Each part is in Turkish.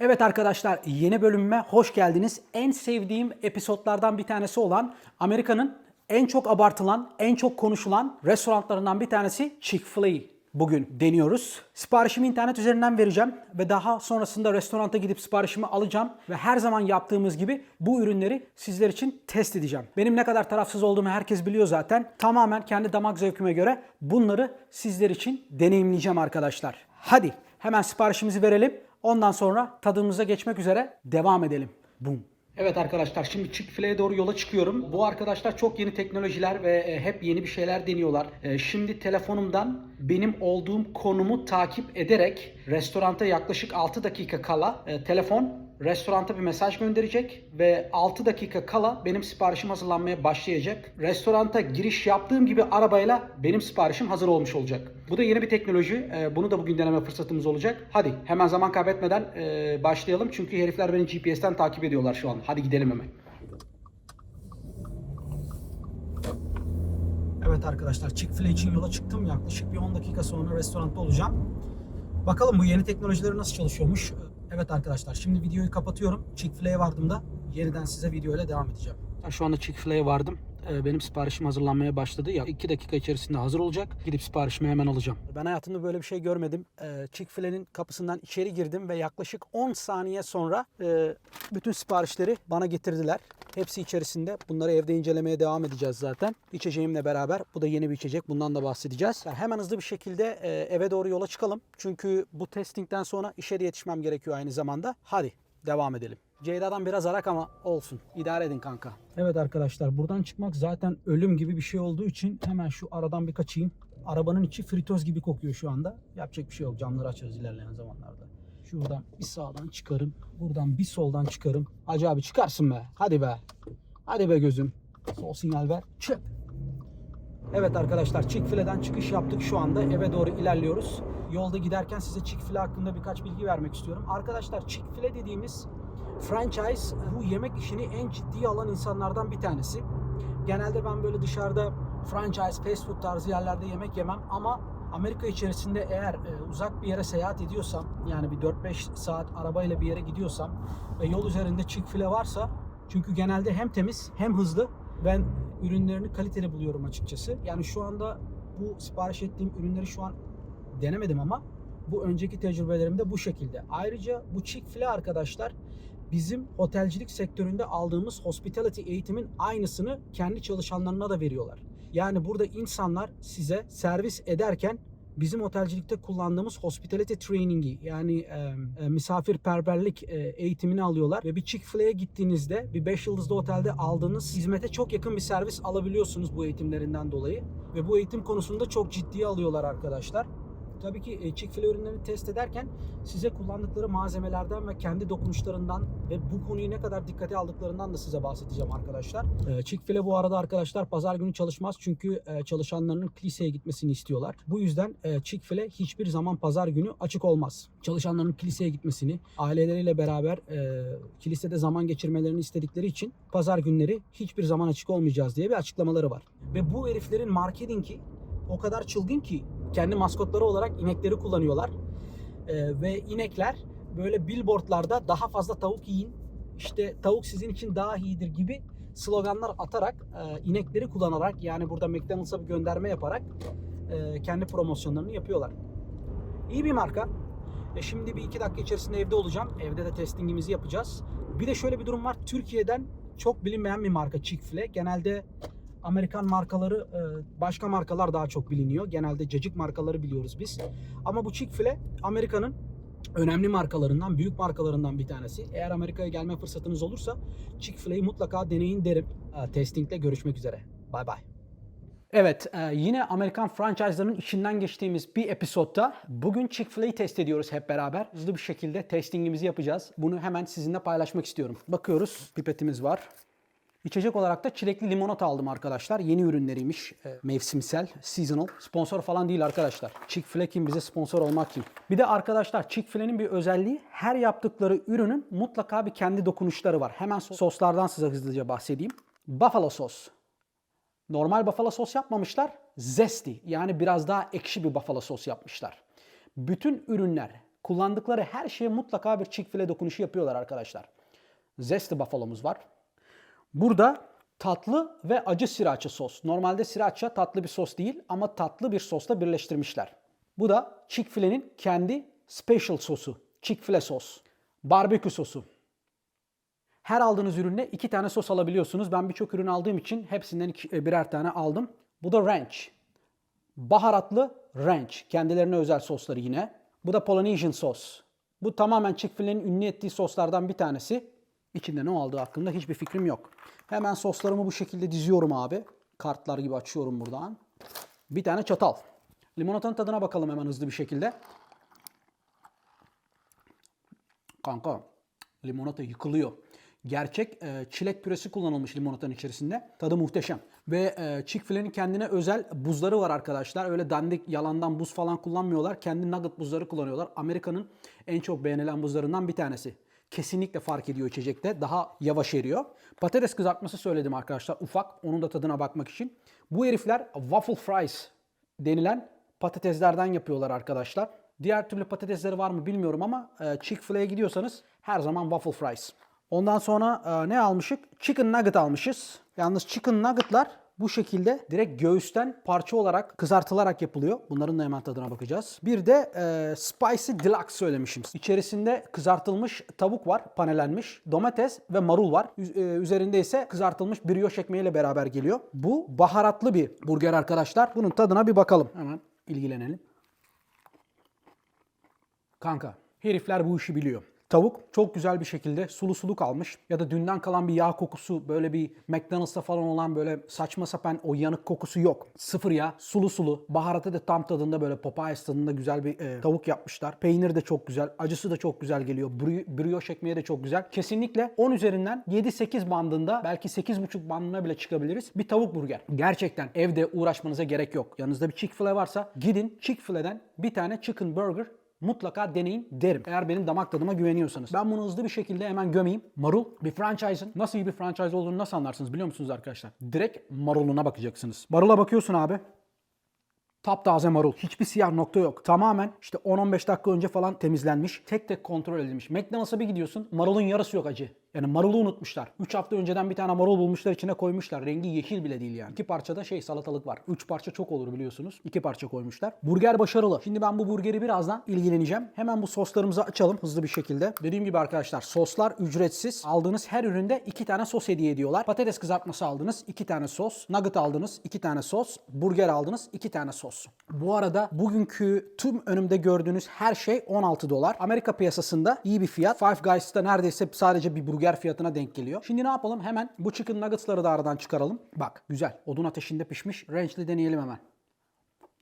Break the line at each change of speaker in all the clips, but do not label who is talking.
Evet arkadaşlar yeni bölümüme hoş geldiniz. En sevdiğim episodlardan bir tanesi olan Amerika'nın en çok abartılan, en çok konuşulan restoranlarından bir tanesi Chick-fil-A. Bugün deniyoruz. Siparişimi internet üzerinden vereceğim ve daha sonrasında restoranta gidip siparişimi alacağım ve her zaman yaptığımız gibi bu ürünleri sizler için test edeceğim. Benim ne kadar tarafsız olduğumu herkes biliyor zaten. Tamamen kendi damak zevkime göre bunları sizler için deneyimleyeceğim arkadaşlar. Hadi hemen siparişimizi verelim. Ondan sonra tadımıza geçmek üzere devam edelim. Boom. Evet arkadaşlar şimdi Chick-fil-A'ya doğru yola çıkıyorum. Bu arkadaşlar çok yeni teknolojiler ve e, hep yeni bir şeyler deniyorlar. E, Şimdi telefonumdan benim olduğum konumu takip ederek restoranta yaklaşık 6 dakika kala e, telefon restoranta bir mesaj gönderecek ve 6 dakika kala benim siparişim hazırlanmaya başlayacak. Restoranta giriş yaptığım gibi arabayla benim siparişim hazır olmuş olacak. Bu da yeni bir teknoloji. Ee, Bunu da bugün deneme fırsatımız olacak. Hadi hemen zaman kaybetmeden e, başlayalım. Çünkü herifler beni GPS'ten takip ediyorlar şu an. Hadi gidelim hemen. Evet arkadaşlar Chick-fil-A için yola çıktım. Yaklaşık bir 10 dakika sonra restoranda olacağım. Bakalım bu yeni teknolojileri nasıl çalışıyormuş. Evet arkadaşlar şimdi videoyu kapatıyorum. Chick-fil-A'ya vardığımda yeniden size video ile devam edeceğim. Şu anda Chick-fil-A'ya vardım. Ee, Benim siparişim hazırlanmaya başladı. Ya 2 dakika içerisinde hazır olacak. Gidip siparişimi hemen alacağım. Ben hayatımda böyle bir şey görmedim. Ee, Chick-fil-A'nin kapısından içeri girdim ve yaklaşık 10 saniye sonra e, bütün siparişleri bana getirdiler. Hepsi içerisinde. Bunları evde incelemeye devam edeceğiz zaten. İçeceğimle beraber. Bu da yeni bir içecek. Bundan da bahsedeceğiz. Yani hemen hızlı bir şekilde e, eve doğru yola çıkalım. Çünkü bu testingden sonra işe de yetişmem gerekiyor aynı zamanda. Hadi devam edelim. Ceyda'dan biraz arak ama olsun. İdare edin kanka. Evet arkadaşlar buradan çıkmak zaten ölüm gibi bir şey olduğu için hemen şu aradan bir kaçayım. Arabanın içi fritöz gibi kokuyor şu anda. Yapacak bir şey yok. Camları açarız ilerleyen zamanlarda. Şuradan bir sağdan çıkarım. Buradan bir soldan çıkarım. Hacı abi çıkarsın be. Hadi be. Hadi be gözüm. Sol sinyal ver. Çık. Evet arkadaşlar Chick-fil-A'den çıkış yaptık. Şu anda eve doğru ilerliyoruz. Yolda giderken size Chick-fil-A hakkında birkaç bilgi vermek istiyorum. Arkadaşlar Chick-fil-A dediğimiz franchise bu yemek işini en ciddiye alan insanlardan bir tanesi. Genelde ben böyle dışarıda franchise, fast food tarzı yerlerde yemek yemem ama Amerika içerisinde eğer e, uzak bir yere seyahat ediyorsam yani bir 4-5 saat arabayla bir yere gidiyorsam ve yol üzerinde Chick-fil-A varsa çünkü genelde hem temiz hem hızlı ben ürünlerini kaliteli buluyorum açıkçası. Yani şu anda bu sipariş ettiğim ürünleri şu an denemedim ama bu önceki tecrübelerimde bu şekilde. Ayrıca bu Chick-fil-A arkadaşlar bizim otelcilik sektöründe aldığımız hospitality eğitimin aynısını kendi çalışanlarına da veriyorlar. Yani burada insanlar size servis ederken bizim otelcilikte kullandığımız hospitality training'i yani e, misafirperverlik e, eğitimini alıyorlar ve bir Chick-fil-A'ya gittiğinizde bir 5 yıldızlı otelde aldığınız hizmete çok yakın bir servis alabiliyorsunuz bu eğitimlerinden dolayı ve bu eğitim konusunda çok ciddiye alıyorlar arkadaşlar. Tabii ki e, Chick-fil-A ürünlerini test ederken size kullandıkları malzemelerden ve kendi dokunuşlarından ve bu konuyu ne kadar dikkate aldıklarından da size bahsedeceğim arkadaşlar. E, Chick-fil-A bu arada arkadaşlar pazar günü çalışmaz çünkü e, çalışanlarının kiliseye gitmesini istiyorlar. Bu yüzden Chick-fil-A hiçbir zaman pazar günü açık olmaz. Çalışanların kiliseye gitmesini, aileleriyle beraber kilisede zaman geçirmelerini istedikleri için pazar günleri hiçbir zaman açık olmayacağız diye bir açıklamaları var. Ve bu heriflerin marketingi o kadar çılgın ki kendi maskotları olarak inekleri kullanıyorlar. Ee, ve inekler böyle billboardlarda daha fazla tavuk yiyin, işte tavuk sizin için daha iyidir gibi sloganlar atarak, e, inekleri kullanarak yani burada McDonald's'a bir gönderme yaparak e, kendi promosyonlarını yapıyorlar. İyi bir marka. E şimdi bir iki dakika içerisinde evde olacağım. Evde de testingimizi yapacağız. Bir de şöyle bir durum var. Türkiye'den çok bilinmeyen bir marka Chick-fil-A. Genelde Amerikan markaları e, başka markalar daha çok biliniyor. Genelde cacık markaları biliyoruz biz. Ama bu Chick-fil-A Amerika'nın önemli markalarından, büyük markalarından bir tanesi. Eğer Amerika'ya gelme fırsatınız olursa Chick-fil-A'yı mutlaka deneyin derim. E, Testing'de görüşmek üzere. Bay bay. Evet, e, yine Amerikan franchise'ların içinden geçtiğimiz bir episodda bugün Chick-fil-A'yı test ediyoruz hep beraber. Hızlı bir şekilde testingimizi yapacağız. Bunu hemen sizinle paylaşmak istiyorum. Bakıyoruz, pipetimiz var. İçecek olarak da çilekli limonata aldım arkadaşlar. Yeni ürünleriymiş. E, mevsimsel, seasonal. Sponsor falan değil arkadaşlar. Chick-fil-A kim bize sponsor olmak kim? Bir de arkadaşlar Chick-fil-A'nin bir özelliği her yaptıkları ürünün mutlaka bir kendi dokunuşları var. Hemen soslardan size hızlıca bahsedeyim. Buffalo sos. Normal buffalo sos yapmamışlar. Zesty yani biraz daha ekşi bir buffalo sos yapmışlar. Bütün ürünler kullandıkları her şeye mutlaka bir Chick-fil-A dokunuşu yapıyorlar arkadaşlar. Zesty buffalo'muz var. Burada tatlı ve acı sriracha sos. Normalde sriracha tatlı bir sos değil ama tatlı bir sosla birleştirmişler. Bu da Chick-fil-A'nin kendi special sosu. Chick-fil-A sos. Barbekü sosu. Her aldığınız ürünle iki tane sos alabiliyorsunuz. Ben birçok ürün aldığım için hepsinden e, birer tane aldım. Bu da ranch. Baharatlı ranch. Kendilerine özel sosları yine. Bu da Polynesian sos. Bu tamamen Chick-fil-A'nin ünlü ettiği soslardan bir tanesi. İçinde ne aldığı hakkında hiçbir fikrim yok. Hemen soslarımı bu şekilde diziyorum abi. Kartlar gibi açıyorum buradan. Bir tane çatal. Limonatanın tadına bakalım hemen hızlı bir şekilde. Kanka limonata yıkılıyor. Gerçek e, çilek püresi kullanılmış limonatanın içerisinde. Tadı muhteşem. Ve e, Chick-fil-A'nin kendine özel buzları var arkadaşlar. Öyle dandik yalandan buz falan kullanmıyorlar. Kendi nugget buzları kullanıyorlar. Amerika'nın en çok beğenilen buzlarından bir tanesi. Kesinlikle fark ediyor içecekte. Daha yavaş eriyor. Patates kızartması söyledim arkadaşlar. Ufak. Onun da tadına bakmak için. Bu herifler waffle fries denilen patateslerden yapıyorlar arkadaşlar. Diğer türlü patatesleri var mı bilmiyorum ama e, Chick-fil-A'ya gidiyorsanız her zaman waffle fries. Ondan sonra e, ne almışık? Chicken nugget almışız. Yalnız chicken nuggetlar bu şekilde direkt göğüsten parça olarak kızartılarak yapılıyor. Bunların da hemen tadına bakacağız. Bir de e, spicy deluxe söylemişim. İçerisinde kızartılmış tavuk var, panelenmiş. Domates ve marul var. Üz- e, üzerinde ise kızartılmış brioche ekmeğiyle beraber geliyor. Bu baharatlı bir burger arkadaşlar. Bunun tadına bir bakalım. Hemen ilgilenelim. Kanka herifler bu işi biliyor. Tavuk çok güzel bir şekilde sulu sulu kalmış ya da dünden kalan bir yağ kokusu böyle bir McDonald's'ta falan olan böyle saçma sapan o yanık kokusu yok. Sıfır yağ, sulu sulu. Baharatı da tam tadında böyle Popeyes tadında güzel bir e, tavuk yapmışlar. Peynir de çok güzel, acısı da çok güzel geliyor. Bri- brioche ekmeği de çok güzel. Kesinlikle 10 üzerinden 7-8 bandında belki 8,5 bandına bile çıkabiliriz. Bir tavuk burger. Gerçekten evde uğraşmanıza gerek yok. Yanınızda bir Chick-fil-A varsa gidin Chick-fil-A'den bir tane chicken burger mutlaka deneyin derim. Eğer benim damak tadıma güveniyorsanız. Ben bunu hızlı bir şekilde hemen gömeyim. Marul bir franchise'ın nasıl iyi bir franchise olduğunu nasıl anlarsınız biliyor musunuz arkadaşlar? Direkt maruluna bakacaksınız. Marula bakıyorsun abi. Taptaze marul. Hiçbir siyah nokta yok. Tamamen işte 10-15 dakika önce falan temizlenmiş. Tek tek kontrol edilmiş. McDonald's'a bir gidiyorsun. Marulun yarısı yok acı. Yani marulu unutmuşlar. 3 hafta önceden bir tane marul bulmuşlar içine koymuşlar. Rengi yeşil bile değil yani. İki parçada şey salatalık var. 3 parça çok olur biliyorsunuz. İki parça koymuşlar. Burger başarılı. Şimdi ben bu burgeri birazdan ilgileneceğim. Hemen bu soslarımızı açalım hızlı bir şekilde. Dediğim gibi arkadaşlar soslar ücretsiz. Aldığınız her üründe iki tane sos hediye ediyorlar. Patates kızartması aldınız iki tane sos. Nugget aldınız iki tane sos. Burger aldınız iki tane sos. Bu arada bugünkü tüm önümde gördüğünüz her şey 16 dolar. Amerika piyasasında iyi bir fiyat. Five Guys'ta neredeyse sadece bir burger fiyatına denk geliyor. Şimdi ne yapalım? Hemen bu chicken nuggets'ları da aradan çıkaralım. Bak güzel. Odun ateşinde pişmiş. Ranch'li deneyelim hemen.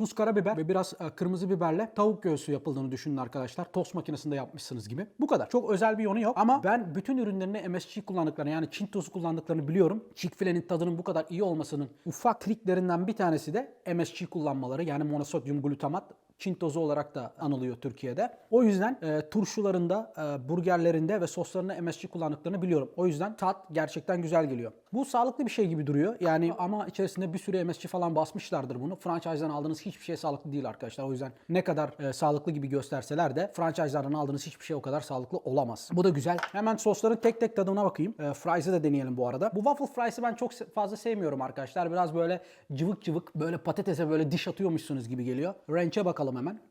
Tuz, karabiber ve biraz e, kırmızı biberle tavuk göğsü yapıldığını düşünün arkadaşlar. Tost makinesinde yapmışsınız gibi. Bu kadar. Çok özel bir yonu yok ama ben bütün ürünlerine MSG kullandıklarını yani Çin tozu kullandıklarını biliyorum. Chick-fil-A'nin tadının bu kadar iyi olmasının ufak triklerinden bir tanesi de MSG kullanmaları yani monosodyum glutamat. Çin tozu olarak da anılıyor Türkiye'de. O yüzden e, turşularında, e, burgerlerinde ve soslarında MSG kullandıklarını biliyorum. O yüzden tat gerçekten güzel geliyor. Bu sağlıklı bir şey gibi duruyor. Yani ama içerisinde bir sürü MSG falan basmışlardır bunu. Franchise'dan aldığınız hiçbir şey sağlıklı değil arkadaşlar. O yüzden ne kadar e, sağlıklı gibi gösterseler de franchise'lardan aldığınız hiçbir şey o kadar sağlıklı olamaz. Bu da güzel. Hemen sosların tek tek tadına bakayım. E, fries'ı da deneyelim bu arada. Bu waffle fries'ı ben çok fazla sevmiyorum arkadaşlar. Biraz böyle cıvık cıvık böyle patatese böyle diş atıyormuşsunuz gibi geliyor. Ranch'e bakalım hemen.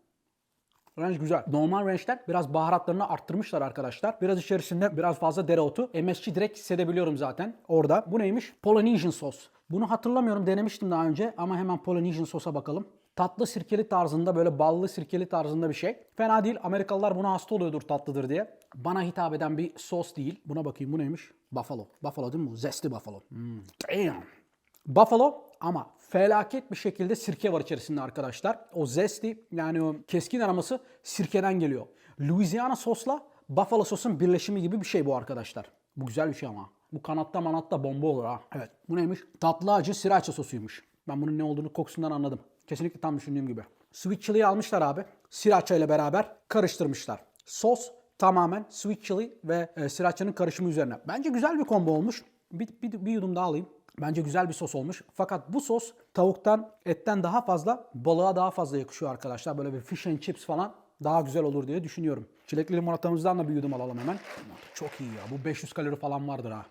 Ranch güzel. Normal ranch'ten biraz baharatlarını arttırmışlar arkadaşlar. Biraz içerisinde biraz fazla dereotu. MSG direkt hissedebiliyorum zaten orada. Bu neymiş? Polynesian sos. Bunu hatırlamıyorum denemiştim daha önce ama hemen Polynesian sosa bakalım. Tatlı sirkeli tarzında böyle ballı sirkeli tarzında bir şey. Fena değil. Amerikalılar buna hasta oluyordur tatlıdır diye. Bana hitap eden bir sos değil. Buna bakayım bu neymiş? Buffalo. Buffalo değil mi bu? Zesty buffalo. Hmm. Damn. Buffalo ama felaket bir şekilde sirke var içerisinde arkadaşlar. O zesty yani o keskin aroması sirkeden geliyor. Louisiana sosla Buffalo sosun birleşimi gibi bir şey bu arkadaşlar. Bu güzel bir şey ama. Bu kanatta manatta bomba olur ha. Evet. Bu neymiş? Tatlı acı sriracha sosuymuş. Ben bunun ne olduğunu kokusundan anladım. Kesinlikle tam düşündüğüm gibi. Sweet chili'yi almışlar abi. Sriracha ile beraber karıştırmışlar. Sos tamamen sweet chili ve e, sriracha'nın karışımı üzerine. Bence güzel bir combo olmuş. Bir, bir, bir yudum daha alayım. Bence güzel bir sos olmuş. Fakat bu sos tavuktan, etten daha fazla, balığa daha fazla yakışıyor arkadaşlar. Böyle bir fish and chips falan
daha güzel olur diye düşünüyorum. Çilekli limonatamızdan da bir yudum alalım hemen. Çok iyi ya. Bu 500 kalori falan vardır ha.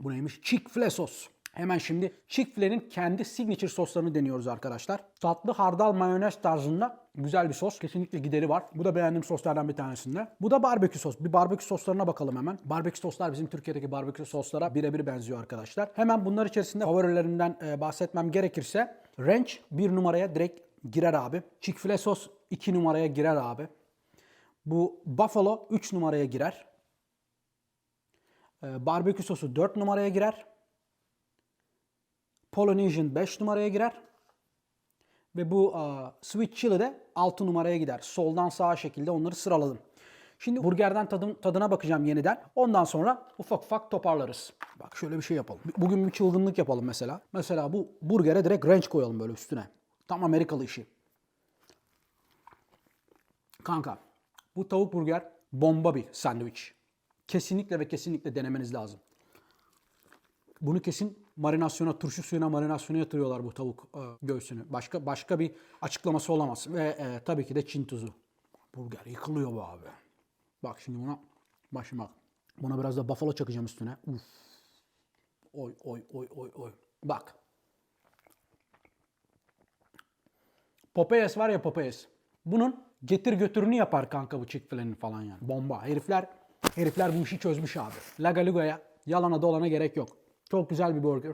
Bu neymiş? Chick-fil-A sos. Hemen şimdi Chick-fil-A'nin kendi signature soslarını deniyoruz arkadaşlar. Tatlı hardal mayonez tarzında güzel bir sos. Kesinlikle gideri var. Bu da beğendiğim soslardan bir tanesinde. Bu da barbekü sos. Bir barbekü soslarına bakalım hemen. Barbekü soslar bizim Türkiye'deki barbekü soslara birebir benziyor arkadaşlar. Hemen bunlar içerisinde favorilerimden e, bahsetmem gerekirse Ranch bir numaraya direkt girer abi. Chick-fil-A sos 2 numaraya girer abi. Bu Buffalo 3 numaraya girer. Ee, barbekü sosu 4 numaraya girer. Polynesian 5 numaraya girer. Ve bu aa, Sweet Chili de 6 numaraya gider. Soldan sağa şekilde onları sıraladım. Şimdi burgerden tadım, tadına bakacağım yeniden. Ondan sonra ufak ufak toparlarız. Bak şöyle bir şey yapalım. Bugün bir çılgınlık yapalım mesela. Mesela bu burgere direkt ranch koyalım böyle üstüne. Tam Amerikalı işi. Kanka bu tavuk burger bomba bir sandviç. Kesinlikle ve kesinlikle denemeniz lazım. Bunu kesin marinasyona, turşu suyuna marinasyona yatırıyorlar bu tavuk e, göğsünü. Başka başka bir açıklaması olamaz. Ve e, tabii ki de Çin tuzu. Burger yıkılıyor bu abi. Bak şimdi buna başım bak. Buna biraz da buffalo çakacağım üstüne. Uf. Oy oy oy oy oy. Bak. Popeyes var ya Popeyes. Bunun getir götürünü yapar kanka bu Chick-fil-A'nin falan yani. Bomba. Herifler herifler bu işi çözmüş abi. Laga Luga'ya yalana dolana gerek yok. Çok güzel bir burger.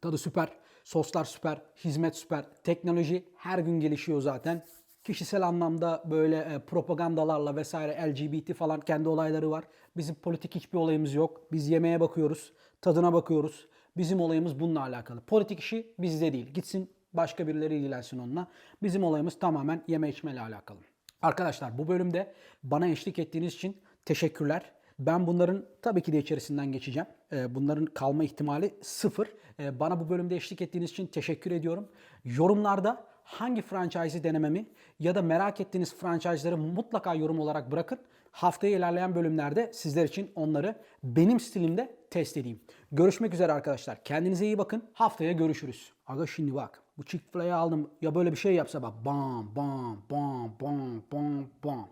Tadı süper. Soslar süper. Hizmet süper. Teknoloji her gün gelişiyor zaten. Kişisel anlamda böyle e, propagandalarla vesaire LGBT falan kendi olayları var. Bizim politik hiçbir olayımız yok. Biz yemeğe bakıyoruz. Tadına bakıyoruz. Bizim olayımız bununla alakalı. Politik işi bizde değil. Gitsin başka birileri ilgilensin onunla. Bizim olayımız tamamen yeme içmeyle alakalı. Arkadaşlar bu bölümde bana eşlik ettiğiniz için teşekkürler. Ben bunların tabii ki de içerisinden geçeceğim. Ee, Bunların kalma ihtimali sıfır. Ee, Bana bu bölümde eşlik ettiğiniz için teşekkür ediyorum. Yorumlarda hangi franchise'i denememi ya da merak ettiğiniz franchise'ları mutlaka yorum olarak bırakın. Haftaya ilerleyen bölümlerde sizler için onları benim stilimde test edeyim. Görüşmek üzere arkadaşlar. Kendinize iyi bakın. Haftaya görüşürüz. Aga şimdi bak. Bu Chick-fil-A'yı aldım. Ya böyle bir şey yapsa bak. Bam bam bam bam bam bam.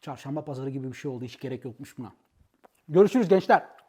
Çarşamba pazarı gibi bir şey oldu. Hiç gerek yokmuş buna. Görüşürüz gençler.